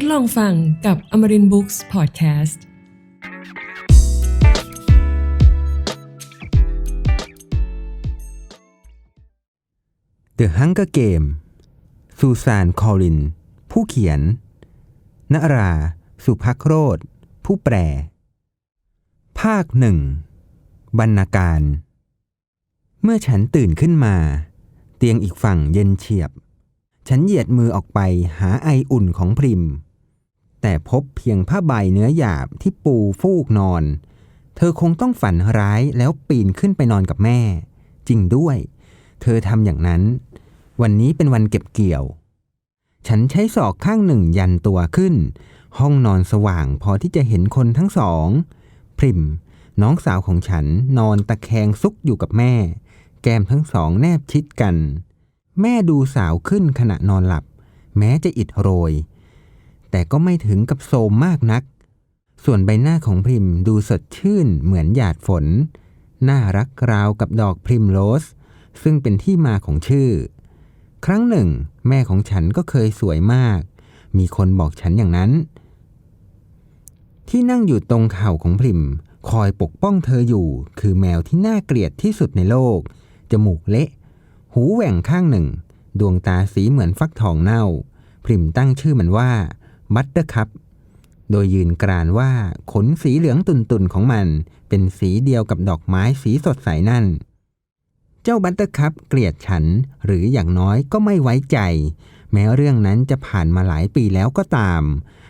ดลองฟังกับ Amarin Books Podcast The Hunger Game ซูซานคอริน ผู้เขียน นรา สุภักโรธ ผู้แปล ภาคหนึ่ง บรรณาการ เมื่อฉันตื่นขึ้นมา เตียงอีกฝั่งเย็นเฉียบ ฉันเหยียดมือออกไปหาไออุ่นของพริม แต่พบเพียงผ้าใบเนื้อหยาบที่ปูฟูกนอน เธอคงต้องฝันร้ายแล้วปีนขึ้นไปนอนกับแม่ จริงด้วย เธอทำอย่างนั้น วันนี้เป็นวันเก็บเกี่ยว ฉันใช้ศอกข้างหนึ่งยันตัวขึ้น ห้องนอนสว่างพอที่จะเห็นคนทั้งสอง พริม น้องสาวของฉันนอนตะแคงซุกอยู่กับแม่ แก้มทั้งสองแนบชิดกัน แม่ดูสาวขึ้นขณะนอนหลับ แม้จะอิดโรย แต่ก็ไม่ถึงกับโทมมากนัก ส่วนใบหน้าของพริมดูสดชื่นเหมือนหยาดฝน น่ารักราวกับดอกพริมโรส ซึ่งเป็นที่มาของชื่อ ครั้งหนึ่ง แม่ของฉันก็เคยสวยมาก มีคนบอกฉันอย่างนั้น ที่นั่งอยู่ตรงเข่าของพริม คอยปกป้องเธออยู่ คือแมวที่น่าเกลียดที่สุดในโลก จมูกเละ หูแหว่งข้างหนึ่ง ดวงตาสีเหมือนฟักทองเน่า พริมตั้งชื่อมันว่า บัตเตอร์คัพโดยยืนกรานว่าขนสีเหลืองตุ่นๆของมัน เป็นสีเดียวกับดอกไม้สีสดใสนั่น เจ้าบัตเตอร์คัพเกลียดฉันหรืออย่างน้อยก็ไม่ไว้ใจ แม้เรื่องนั้นจะผ่านมาหลายปีแล้วก็ตาม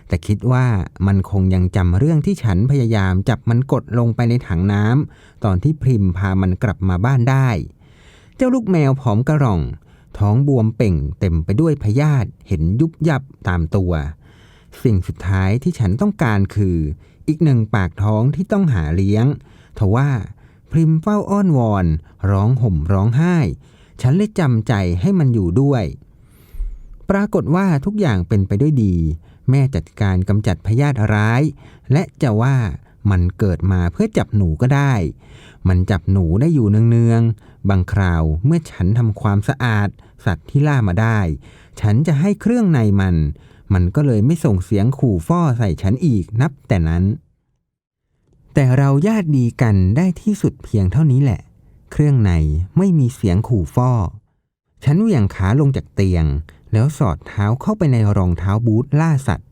แต่คิดว่ามันคงยังจำเรื่องที่ฉันพยายามจับมันกดลงไปในถังน้ำตอนที่พริมพามันกลับมาบ้านได้ เจ้าลูกแมวผอมกระร่อง ท้องบวมเป่งเต็มไปด้วยพยาธิเห็นยุบยับตามตัว สิ่งสุดท้ายที่ฉันต้องการคือ อีกหนึ่งปากท้องที่ต้องหาเลี้ยงทว่าพริมเฝ้าอ้อนวอน ร้องห่มร้องไห้ ฉันเลยจำใจให้มันอยู่ด้วย ปรากฏว่าทุกอย่างเป็นไปด้วยดี แม่จัดการกำจัดพยาธิร้าย และจะว่ามันเกิดมาเพื่อจับหนูก็ได้ มันจับหนูได้อยู่เนืองๆ บางคราวเมื่อฉันทำความสะอาด สัตว์ที่ล่ามาได้ ฉันจะให้เครื่องในมัน มันก็เลยไม่ส่งเสียงขู่ฟ้อใส่ฉันอีกนับแต่นั้น แต่เราญาติดีกันได้ที่สุดเพียงเท่านี้แหละ เครื่องในไม่มีเสียงขู่ฟ้อ ฉันเหวี่ยงขาลงจากเตียง แล้วสอดเท้าเข้าไปในรองเท้าบูทล่าสัตว์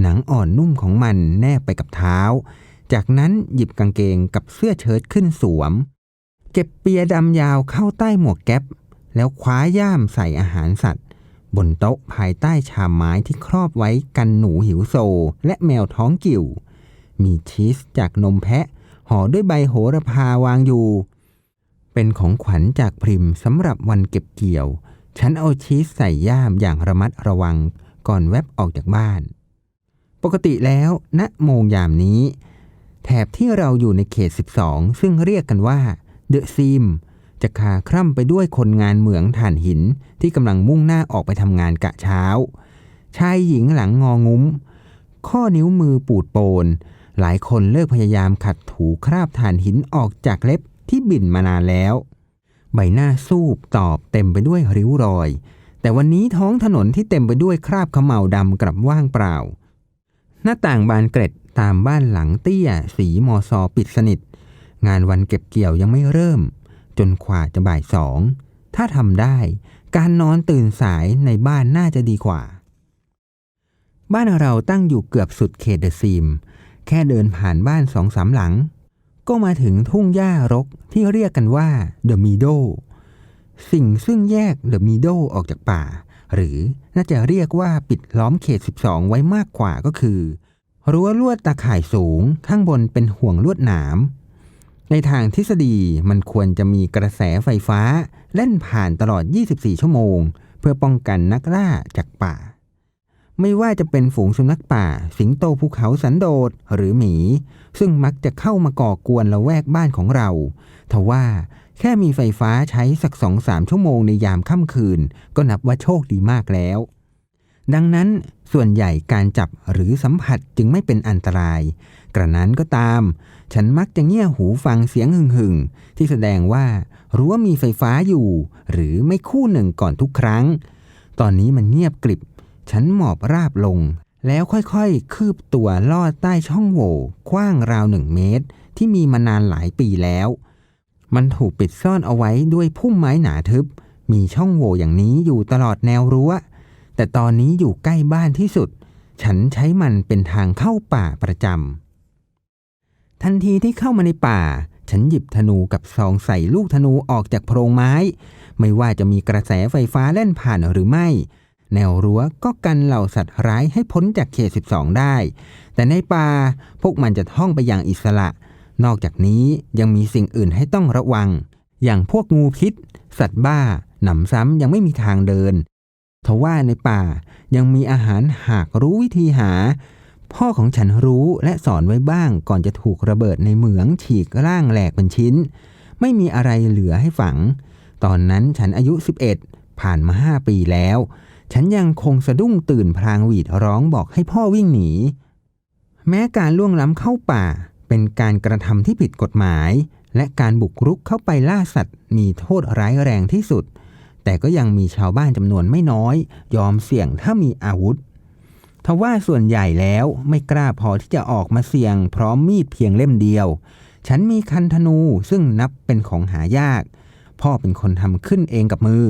หนังอ่อนนุ่มของมันแนบไปกับเท้า จากนั้นหยิบกางเกงกับเสื้อเชิ้ตขึ้นสวม เก็บเปียดำยาวเข้าใต้หมวกแก๊ปแล้วคว้าย่ามใส่อาหารสัตว์ บนโต๊ะภายใต้ชามไม้ที่ครอบไว้กันหนูหิวโซ และแมวท้องกิ่ว มีชีสจากนมแพะห่อด้วยใบโหระพาวางอยู่ เป็นของขวัญจากพริมสำหรับวันเก็บเกี่ยว ฉันเอาชีสใส่ย่ามอย่างระมัดระวังก่อนแวบออกจากบ้าน ปกติแล้วณโมงยามนี้ แถบที่เราอยู่ในเขต 12 ซึ่งเรียกกันว่าเดอะซีม จะคาคร่ำไปด้วยคนงานเหมืองถ่านหินที่กำลังมุ่งหน้าออกไปทำงานกะเช้า ชายหญิงหลังงองุ้ม ข้อนิ้วมือปูดโปน หลายคนเลิกพยายามขัดถูคราบถ่านหินออกจากเล็บที่บิ่นมานานแล้ว ใบหน้าสูบตอบเต็มไปด้วยริ้วรอย แต่วันนี้ท้องถนนที่เต็มไปด้วยคราบขม่าดำกลับว่างเปล่า หน้าต่างบานเกร็ดตามบ้านหลังเตี้ย สีมอซอปิดสนิท งานวันเก็บเกี่ยวยังไม่เริ่ม จนขวาจะบ่ายสอง ถ้าทำได้ การนอนตื่นสายในบ้านน่าจะดีกว่า บ้านเราตั้งอยู่เกือบสุดเขตเดอะซีม แค่เดินผ่านบ้านสองสามหลัง ก็มาถึงทุ่งหญ้ารกที่เรียกกันว่าเดอะมีโดสิ่งซึ่งแยกเดอะมีโดออกจากป่า หรือน่าจะเรียกว่าปิดล้อมเขต 12 ไว้มากกว่าก็คือ รั้วลวดตาข่ายสูงข้างบนเป็นห่วงลวดหนาม ในทางทฤษฎีมันควรจะมีกระแสไฟฟ้าเล่นผ่านตลอด 24 ชั่วโมง เพื่อป้องกันนักล่าจากป่า ไม่ว่าจะเป็นฝูงสุนัขป่า สิงโตภูเขาสันโดษหรือหมี ซึ่งมักจะเข้ามาก่อกวนละแวกบ้านของเราทว่าแค่มีไฟฟ้าใช้สักสองสามชั่วโมงในยามค่ำคืน ก็นับว่าโชคดีมากแล้ว ดังนั้นส่วนใหญ่การจับหรือสัมผัสจึงไม่เป็นอันตราย กระนั้นก็ตาม ฉันมักจะเงี่ยหูฟังเสียงหึ่งๆ ที่แสดงว่ารู้วมีไฟฟ้าอยู่ หรือไม่คู่หนึ่งก่อนทุกครั้ง ตอนนี้มันเงียบกริบ ฉันหมอบราบลง แล้วค่อยๆ คืบตัวลอดใต้ช่องโหว่กว้างราวหนึ่งเมตร ที่มีมานานหลายปีแล้ว มันถูกปิดซ่อนเอาไว้ด้วยพุ่มไม้หนาทึบ มีช่องโหว่อย่างนี้อยู่ตลอดแนวรั้ว แต่ตอนนี้อยู่ใกล้บ้านที่สุด ฉันใช้มันเป็นทางเข้าป่าประจำ ทันทีที่เข้ามาในป่า ฉันหยิบธนูกับซองใส่ลูกธนูออกจากโพรงไม้ ไม่ว่าจะมีกระแสไฟฟ้าเล่นผ่านหรือไม่ แนวรั้วก็กันเหล่าสัตว์ร้ายให้พ้นจากเขต 12 ได้ แต่ในป่าพวกมันจะท่องไปอย่างอิสระ นอกจากนี้ยังมีสิ่งอื่นให้ต้องระวัง อย่างพวกงูพิษ สัตว์บ้า หนำซ้ำยังไม่มีทางเดินทว่าในป่ายังมีอาหารหากรู้วิธีหา พ่อของฉันรู้และสอนไว้บ้างก่อนจะถูกระเบิดในเหมืองฉีกร่างแหลกเป็นชิ้น ไม่มีอะไรเหลือให้ฝัง ตอนนั้นฉันอายุ 11 ผ่านมาห้าปีแล้ว ฉันยังคงสะดุ้งตื่นพลางหวีดร้องบอกให้พ่อวิ่งหนี แม้การล่วงล้ำเข้าป่า เป็นการกระทำที่ผิดกฎหมาย และการบุกรุกเข้าไปล่าสัตว์ มีโทษร้ายแรงที่สุด แต่ก็ยังมีชาวบ้านจำนวนไม่น้อย ยอมเสี่ยงถ้ามีอาวุธ ทว่าส่วนใหญ่แล้วไม่กล้าพอที่จะออกมาเสี่ยง พร้อมมีดเพียงเล่มเดียว ฉันมีคันธนูซึ่งนับเป็นของหายาก พ่อเป็นคนทำขึ้นเองกับมือ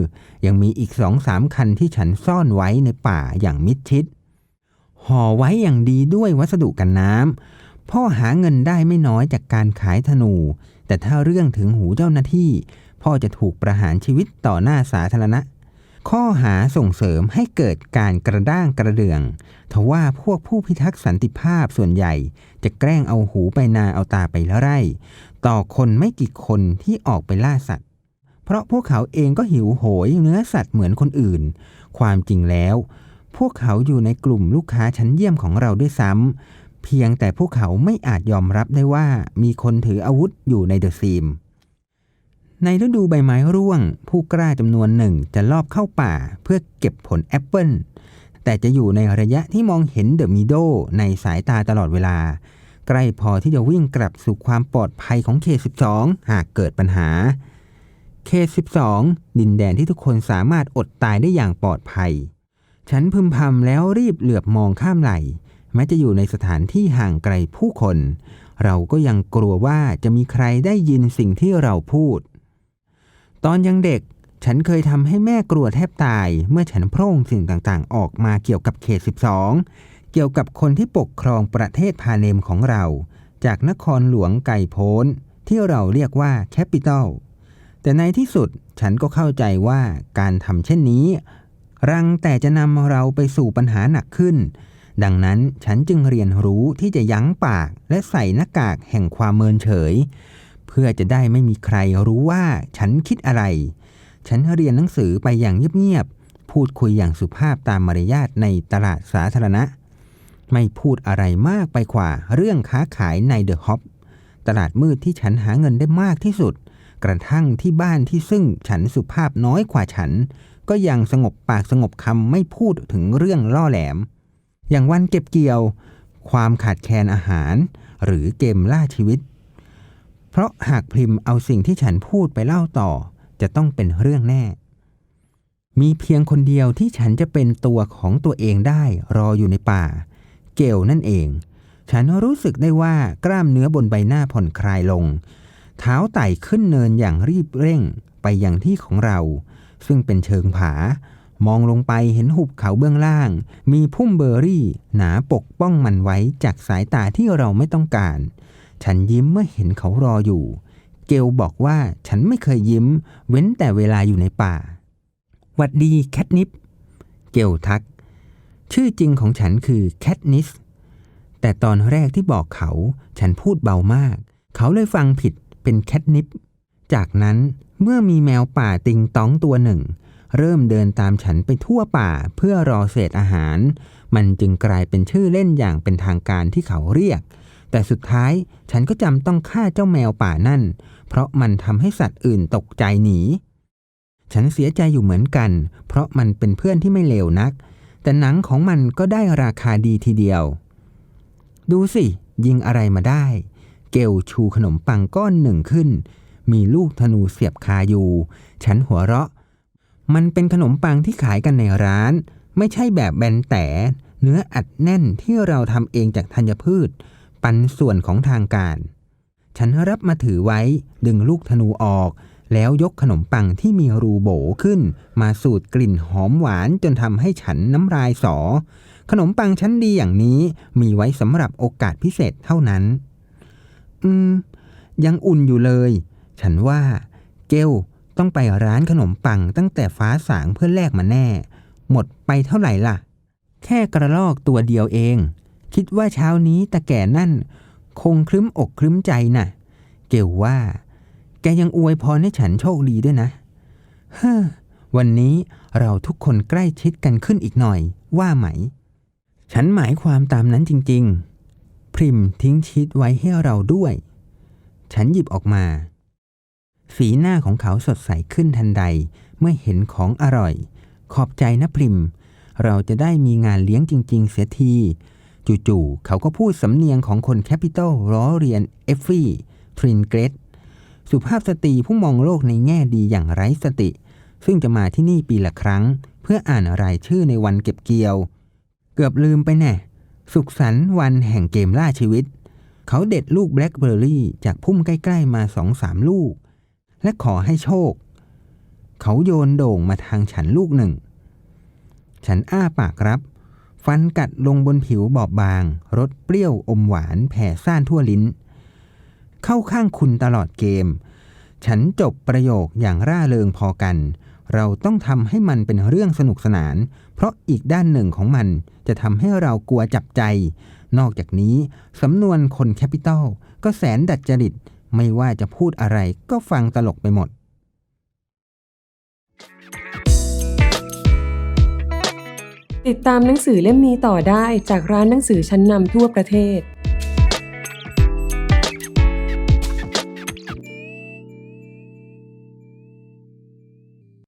ยังมีอีกสองสามคันที่ฉันซ่อนไว้ในป่าอย่างมิดชิด ห่อไว้อย่างดีด้วยวัสดุกันน้ำ พ่อหาเงินได้ไม่น้อยจากการขายธนู แต่ถ้าเรื่องถึงหูเจ้าหน้าที่ พ่อจะถูกประหารชีวิตต่อหน้าสาธารณะ ข้อหาส่งเสริมให้เกิดการกระด้างกระเดืองทว่าพวกผู้พิทักษ์สันติภาพส่วนใหญ่ จะแกล้งเอาหูไปนาเอาตาไปละไร่ ต่อคนไม่กี่คนที่ออกไปล่าสัตว์ เพราะพวกเขาเองก็หิวโหยเนื้อสัตว์เหมือนคนอื่น ความจริงแล้ว พวกเขาอยู่ในกลุ่มลูกค้าชั้นเยี่ยมของเราด้วยซ้ำเพียงแต่พวกเขาไม่อาจยอมรับได้ว่ามีคนถืออาวุธอยู่ในเดอะซีม ในฤดูใบไม้ร่วง ผู้กล้าจำนวนหนึ่งจะลอบเข้าป่าเพื่อเก็บผลแอปเปิลแต่จะอยู่ในระยะที่มองเห็นเดอะมิโดในสายตาตลอดเวลา ใกล้พอที่จะวิ่งกลับสู่ความปลอดภัยของเขต12 หากเกิดปัญหาเขต12 ดินแดนที่ทุกคนสามารถอดตายได้อย่างปลอดภัย ฉันพึมพำแล้วรีบเหลือบมองข้ามไหลแม้จะอยู่ในสถานที่ห่างไกลผู้คน เราก็ยังกลัวว่าจะมีใครได้ยินสิ่งที่เราพูด ตอนยังเด็ก ฉันเคยทำให้แม่กลัวแทบตาย เมื่อฉันโพร่งสิ่งต่างๆ ออกมาเกี่ยวกับเขต 12 เกี่ยวกับคนที่ปกครองประเทศพาเนมของเรา จากนครหลวงไก่โพ้น ที่เราเรียกว่าแคปิตอลแต่ในที่สุดฉันก็เข้าใจว่าการทำเช่นนี้ รังแต่จะนำเราไปสู่ปัญหาหนักขึ้น ดังนั้นฉันจึงเรียนรู้ที่จะยั้งปากและใส่หน้ากากแห่งความเมินเฉย เพื่อจะได้ไม่มีใครรู้ว่าฉันคิดอะไร ฉันเรียนหนังสือไปอย่างเงียบๆ พูดคุยอย่างสุภาพตามมารยาทในตลาดสาธารณะ ไม่พูดอะไรมากไปกว่าเรื่องค้าขายในเดอะฮอปตลาดมืดที่ฉันหาเงินได้มากที่สุด กระทั่งที่บ้านที่ซึ่งฉันสุภาพน้อยกว่าฉัน ก็ยังสงบปากสงบคำไม่พูดถึงเรื่องล่อแหลม อย่างวันเก็บเกี่ยว ความขาดแคลนอาหาร หรือเกมล่าชีวิต เพราะหากพิมเอาสิ่งที่ฉันพูดไปเล่าต่อ จะต้องเป็นเรื่องแน่ มีเพียงคนเดียวที่ฉันจะเป็นตัวของตัวเองได้รออยู่ในป่า เกลนั่นเอง ฉันรู้สึกได้ว่ากล้ามเนื้อบนใบหน้าผ่อนคลายลง เท้าไต่ขึ้นเนินอย่างรีบเร่งไปอย่างที่ของเรา ซึ่งเป็นเชิงผา มองลงไปเห็นหุบเขาเบื้องล่าง มีพุ่มเบอร์รี่ หนาปกป้องมันไว้จากสายตาที่เราไม่ต้องการ ฉันยิ้มเมื่อเห็นเขารออยู่ เกลบอกว่าฉันไม่เคยยิ้ม เว้นแต่เวลาอยู่ในป่า หวัดดีแคทนิป เกลทัก ชื่อจริงของฉันคือแคทนิส แต่ตอนแรกที่บอกเขา ฉันพูดเบามาก เขาเลยฟังผิดเป็นแคทนิป จากนั้นเมื่อมีแมวป่าติงต้องตัวหนึ่ง เริ่มเดินตามฉันไปทั่วป่าเพื่อรอเศษอาหาร มันจึงกลายเป็นชื่อเล่นอย่างเป็นทางการที่เขาเรียก แต่สุดท้ายฉันก็จำต้องฆ่าเจ้าแมวป่านั่น เพราะมันทำให้สัตว์อื่นตกใจหนี ฉันเสียใจอยู่เหมือนกัน เพราะมันเป็นเพื่อนที่ไม่เลวนัก แต่หนังของมันก็ได้ราคาดีทีเดียว ดูสิ ยิงอะไรมาได้ เกลชูขนมปังก้อนหนึ่งขึ้น มีลูกธนูเสียบคาอยู่ ฉันหัวเราะ มันเป็นขนมปังที่ขายกันในร้าน ไม่ใช่แบบแบนแต่เนื้ออัดแน่นที่เราทำเองจากธัญพืช ปันส่วนของทางการ ฉันรับมาถือไว้ดึงลูกธนูออก แล้วยกขนมปังที่มีรูโบขึ้น มาสูดกลิ่นหอมหวานจนทำให้ฉันน้ำลายสอ ขนมปังชั้นดีอย่างนี้มีไว้สำหรับโอกาสพิเศษเท่านั้น อืม ยังอุ่นอยู่เลย ฉันว่า เกลต้องไปร้านขนมปังตั้งแต่ฟ้าสางเพื่อแลกมาแน่ หมดไปเท่าไหร่ล่ะ แค่กระลอกตัวเดียวเอง คิดว่าเช้านี้ตาแก่นั่น คงครึ้มอกครึ้มใจน่ะ เกลว่า แกยังอวยพรให้ฉันโชคดีด้วยนะ เฮ้อ วันนี้เราทุกคนใกล้ชิดกันขึ้นอีกหน่อย ว่าไหม ฉันหมายความตามนั้นจริง ๆ พริมทิ้งชีตไว้ให้เราด้วย ฉันหยิบออกมา สีหน้าของเขาสดใสขึ้นทันใด เมื่อเห็นของอร่อย ขอบใจนะพริม เราจะได้มีงานเลี้ยงจริง ๆ เสียที จู่ๆ เขาก็พูดสำเนียงของคนแคปิตอลล้อเรียนเอฟฟี่ทรินเกรดสุภาพสตรีผู้มองโลกในแง่ดีอย่างไร้สติ ซึ่งจะมาที่นี่ปีละครั้ง เพื่ออ่านรายชื่อในวันเก็บเกี่ยว เกือบลืมไปแน่ สุขสันต์วันแห่งเกมล่าชีวิต เขาเด็ดลูกแบล็คเบอร์รี่จากพุ่มใกล้ๆมาสองสามลูก และขอให้โชค เขาโยนโด่งมาทางฉันลูกหนึ่ง ฉันอ้าปากรับ ฟันกัดลงบนผิวบอบบาง รสเปรี้ยวอมหวานแผ่ซ่านทั่วลิ้น เข้าข้างคุณตลอดเกม ฉันจบประโยคอย่างร่าเริงพอกัน เราต้องทำให้มันเป็นเรื่องสนุกสนาน เพราะอีกด้านหนึ่งของมันจะทำให้เรากลัวจับใจ นอกจากนี้ สำนวนคนแคปิตอลก็แสนดัดจริต ไม่ว่าจะพูดอะไรก็ฟังตลกไปหมด ติดตามหนังสือเล่มนี้ต่อได้จากร้านหนังสือชั้นนำทั่วประเทศ